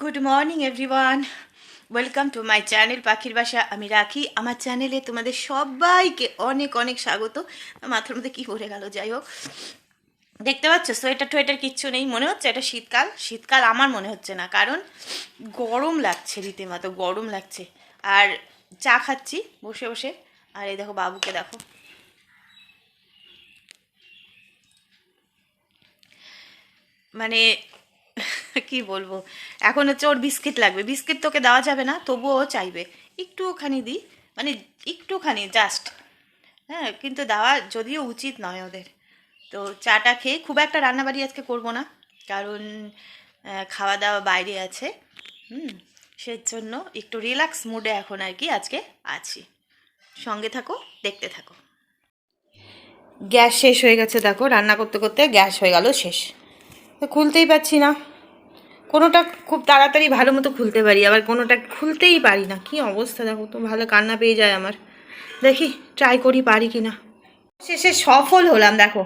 Good morning everyone welcome to my channel পাখির বাসা আমি রাখি আমার চ্যানেলে তোমাদের সবাইকে অনেক অনেক স্বাগত। মাথার মধ্যে কী পড়ে গেল, যাই হোক। দেখতে পাচ্ছ সোয়েটার টোয়েটার কিচ্ছু নেই, মনে হচ্ছে এটা শীতকাল। শীতকাল আমার মনে হচ্ছে না, কারণ গরম লাগছে রীতিমতো, গরম লাগছে। আর চা খাচ্ছি, বসে বসে। আর এই দেখো, বাবুকে দেখো। মানে কি বলব? এখন হচ্ছে ওর বিস্কিট লাগবে। বিস্কিট তোকে দেওয়া যাবে না, তবুও চাইবে। একটুখানি দিই মানে একটুখানি জাস্ট হ্যাঁ কিন্তু দেওয়া যদিও উচিত নয় ওদের। তো চাটা খেয়ে খুব একটা রান্নাবাড়ি আজকে করব না, কারণ খাওয়া দাওয়া বাইরে আছে। হুম, সেজন্য একটু রিল্যাক্স মুডে এখন আর কি আজকে আছি। সঙ্গে থাকো, দেখতে থাকো। গ্যাস শেষ হয়ে গেছে, দেখো। রান্না করতে করতে গ্যাস হয়ে গেল শেষ। খুলতেই পারছি না। কোনোটা খুব তাড়াতাড়ি ভালো মতো খুলতে পারি, আবার কোনোটা খুলতেই পারি না। কি অবস্থা দেখো তো, ভালো কান্না পেয়ে যায় আমার। দেখি ট্রাই করি পারি কি না শেষে সফল হলাম, দেখো।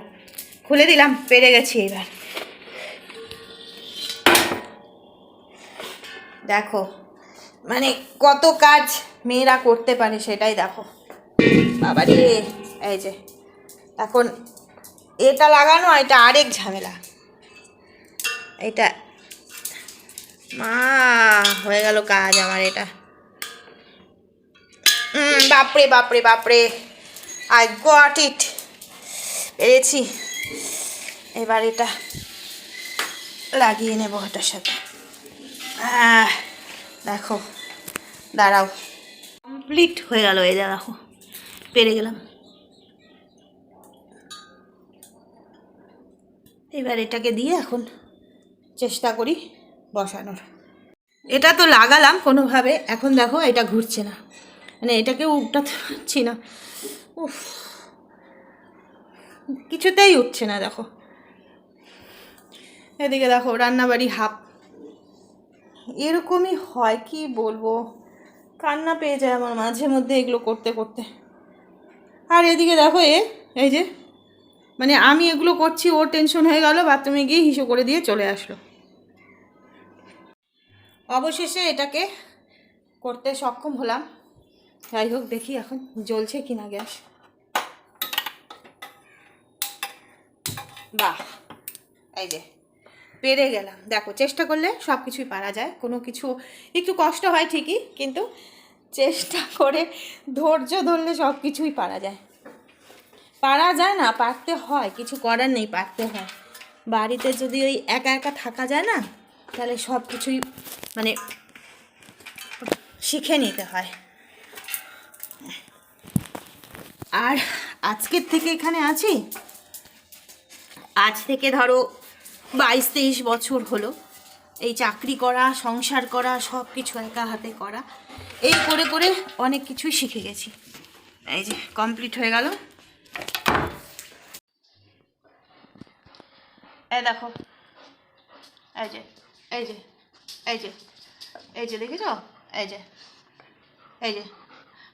খুলে দিলাম, পেরে গেছি এবার। দেখো মানে কত কাজ মেয়েরা করতে পারে সেটাই দেখো। বাবা রে এই যে, এখন এটা লাগানো এটা আরেক ঝামেলা। এটা মা, হয়ে গেল কাজ আমার এটা। বাপরে বাপরে বাপরে। I got it. পেরেছি। এবার এটা লাগিয়ে নেব এটার সাথে। দেখো, দাঁড়াও। কমপ্লিট হয়ে গেল এই যে, দেখো, পেরে গেলাম। এবার এটাকে দিয়ে এখন চেষ্টা করি বসানোর। এটা তো লাগালাম কোনোভাবে, এখন দেখো এটা ঘুরছে না। মানে এটাকে উল্টাতে পারছি না। উফ। কিছুতেই উঠছে না, দেখো। এদিকে দেখো, রান্নাবাড়ি হাফ। এরকমই হয়, কি বলব? কান্না পেয়ে যায় আমার মাঝে মধ্যে এগুলো করতে করতে। আর এদিকে দেখো এ, এই যে মানে আমি এগুলো করছি, ওর টেনশন হয়ে গেল বাথরুমে গিয়ে হিসো করে দিয়ে চলে আসলো। অবশেষে এটাকে করতে সক্ষম হলাম। যাই হোক, দেখি এখন জ্বলছে কিনা গ্যাস। বাহ! এই যে, পেরে গেলাম। দেখো, চেষ্টা করলে সব কিছুই পারা যায়। কোনো কিছু, একটু কষ্ট হয় ঠিকই, কিন্তু চেষ্টা করে ধৈর্য ধরলে সব কিছুই পারা যায়। পারা যায় না, পারতে হয়। কিছু করার নেই, পারতে হয়। বাড়িতে যদি ওই একা একা থাকা যায় না তাহলে সব কিছুই মানে শিখে নিতে হয়। আর আজকের থেকে এখানে আছি? আজ থেকে ধরো বাইশ তেইশ বছর হলো। এই চাকরি করা, সংসার করা সব কিছু একা হাতে করা, এই করে করে অনেক কিছুই শিখে গেছি। এই যে কমপ্লিট হয়ে গেল। এই দেখো। এই যে এই যে এই যে এই যে দেখেছ? এই যে এই যে।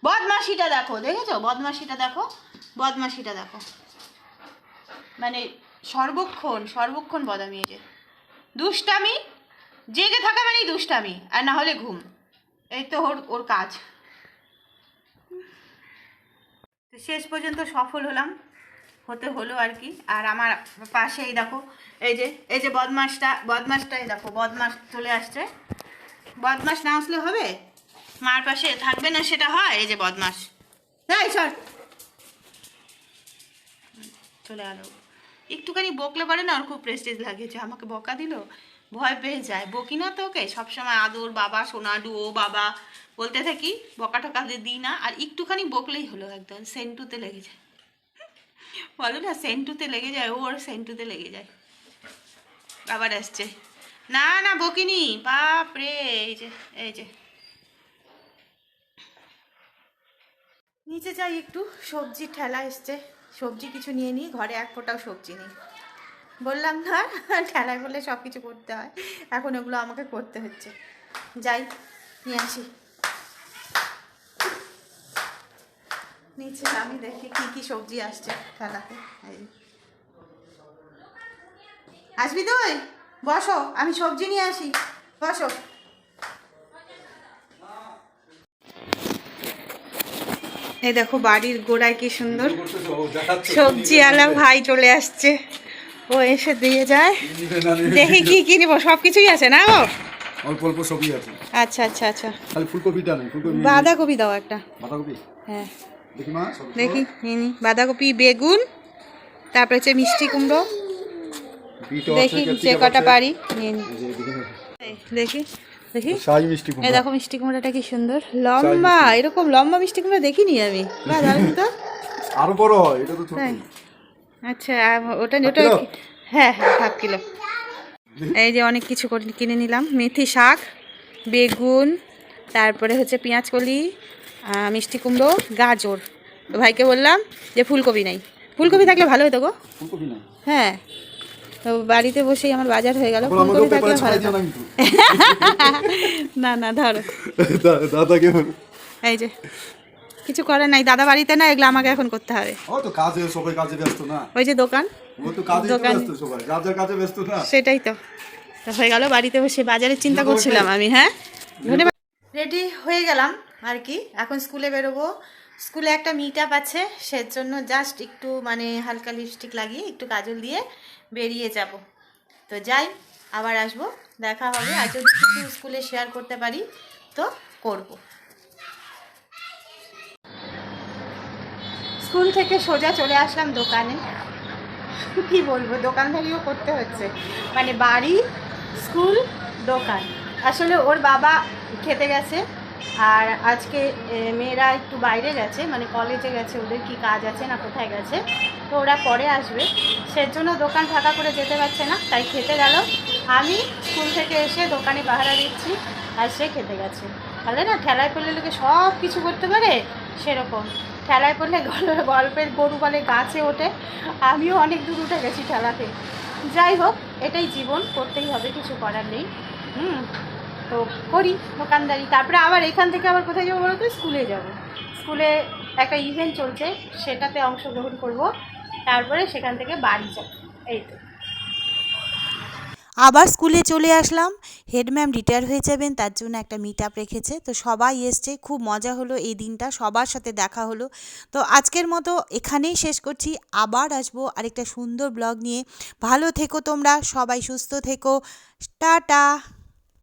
বদমাসিটা দেখো, দেখেছ? বদমাসিটা দেখো বদমাসিটা দেখো। মানে সর্বক্ষণ সর্বক্ষণ বদামি এই যে। দুষ্টামি, জেগে থাকা মানেই দুষ্টামি, আর না হলে ঘুম। এই তো ওর ওর কাজ। শেষ পর্যন্ত সফল হলাম। হতে হলো আর কি। আর আমার পাশেই দেখো, এই যে এই যে বদমাসটা, বদমাসটাই দেখো, বদমাস চলে আসছে। বদমাস না আসলে হবে? মার পাশে থাকবে না সেটা হয়? এই যে বদমাস। তাই সর। চলে আলো। একটুখানি বকলে পারে না? ওর খুব প্রেস্টিজ লাগে যে আমাকে বকা দিল? ভয় পেয়ে যায়। বকি না তো ওকে সবসময় আদর, বাবা সোনাডু ও বাবা। বলতে থাকি বকা দিয়ে দিই না। আর একটুখানি বকলেই হলো একদম। সেন্টুতে লেগে যায়। বলো না, সেন্টুতে লেগে যায় ওর সেন্টুতে লেগে যায়। আবার আসছে। না না, বকিনি, বাপ রে, এই যে এই যে। নিচে যাই একটু সবজি ঠেলা এসছে। সবজি কিছু নিয়ে নিই ঘরে এক ফোঁটাও সবজি নেই। বললাম, না, ঠেলায় বললে সব কিছু করতে হয়। এখন ওগুলো আমাকে করতে হচ্ছে। যাই, নিয়ে আসি। নিচে আমি দেখি কি কি সবজি আসছে খেলাতে আসবি তুই? বসো আমি সবজি নিয়ে আসি। বসো। এই দেখো বাড়ির গোড়ায় কি সুন্দর সবজি আলা ভাই চলে আসছে। ও এসে দিয়ে যায়। দেখি কি কি নিব সব কিছুই আছে না গো? অল্প অল্প সবজি আছে। আচ্ছা আচ্ছা আচ্ছা। খালি ফুলকপিটা নেই ফুলকপি বাঁধাকপি দাও একটা। বাঁধাকপি? হ্যাঁ। দেখি নিয়ে নি। বাঁধাকপি বেগুন তারপরে হচ্ছে মিষ্টি কুমড়ো। দেখি যে কটা পারি নিয়ে নি। দেখি দেখি এই দেখো মিষ্টি কুমড়োটা কি সুন্দর। লম্বা এরকম লম্বা মিষ্টি কুমড়ো দেখিনি আমি। বা দারুণ তো। আরও বড় হয় এটা তো ছোট। আচ্ছা ওটা হ্যাঁ হ্যাঁ হাফ কিলো। এই যে অনেক কিছু কিনে নিলাম। মেথি শাক বেগুন তারপরে হচ্ছে পেঁয়াজ কলি মিষ্টি কুমড়ো গাজর। তো ভাইকে বললাম যে ফুলকপি নাই। ফুলকপি থাকলে ভালো হতো গো। হ্যাঁ। তো বাড়িতে বসেই আমার বাজার হয়ে গেল। ফুলকপি থাকলে ভালো। না না ধরো। দাদাকে এই যে কিছু করার নাই। দাদা বাড়িতে না এগুলো আমাকে এখন করতে হবে। ও তো কাজে সবাই কাজে ব্যস্ত না? ওই যে দোকান। ও তো কাজে দোকান- ব্যস্ত সবাই। যার যার কাজে ব্যস্ত না? সেটাই তো। তো হয়ে গেল বাড়িতে বসে বাজারের চিন্তা করছিলাম আমি হ্যাঁ? ধন্যবাদ। রেডি হয়ে গেলাম আর কি। এখন স্কুলে বেরোবো। স্কুলে একটা মিট আপ আছে, সেজন্য জাস্ট একটু মানে হালকা লিপস্টিক লাগিয়ে, একটু কাজল দিয়ে বেরিয়ে যাব। তো যাই, আবার আসব। দেখা হবে। আর যদি কিছু স্কুলে শেয়ার করতে পারি, তো করব। স্কুল থেকে সোজা চলে আসলাম দোকানে। কি বলব? দোকানদারিও করতে হচ্ছে। মানে বাড়ি, স্কুল, দোকান। আসলে ওর বাবা খেতে গেছে। আর আজকে মেয়েরা একটু বাইরে গেছে মানে কলেজে গেছে, ওদের কি কাজ আছে না কোথায় গেছে, তো ওরা পরে আসবে। সেজন্য দোকান ফাঁকা করে যেতে পারছে না, তাই খেতে গেল। আমি স্কুল থেকে এসে দোকানে পাহারা দিচ্ছি, আর সে খেতে গেছে। তাহলে না, ঠেলায় পড়লে লোকে সব কিছু করতে পারে? সেরকম। ঠেলায় পড়লে গল- গল্পের গরু বলে গাছে ওঠে। আমিও অনেক দূর উঠে গেছি ঠেলাতে। যাই হোক, এটাই জীবন, করতেই হবে, কিছু করার নেই। হুম। তো করি দোকানদারি তারপরে আবার এখান থেকে আবার কোথায় যাব বলো তো স্কুলে যাব। স্কুলে একটা ইভেন্ট চলছে, সেটাতে অংশগ্রহণ করব। তারপরে সেখান থেকে বাড়ি যাব। এই তো। আবার স্কুলে চলে আসলাম। হেড ম্যাম রিটায়ার হয়ে যাবেন, তার জন্য একটা মিট আপ রেখেছে। তো সবাই এসছে, খুব মজা হলো এই দিনটা, সবার সাথে দেখা হলো। তো আজকের মতো এখানেই শেষ করছি। আবার আসব আরেকটা সুন্দর ব্লগ নিয়ে। ভালো থেকো তোমরা, সবাই সুস্থ থেকো। টাটা!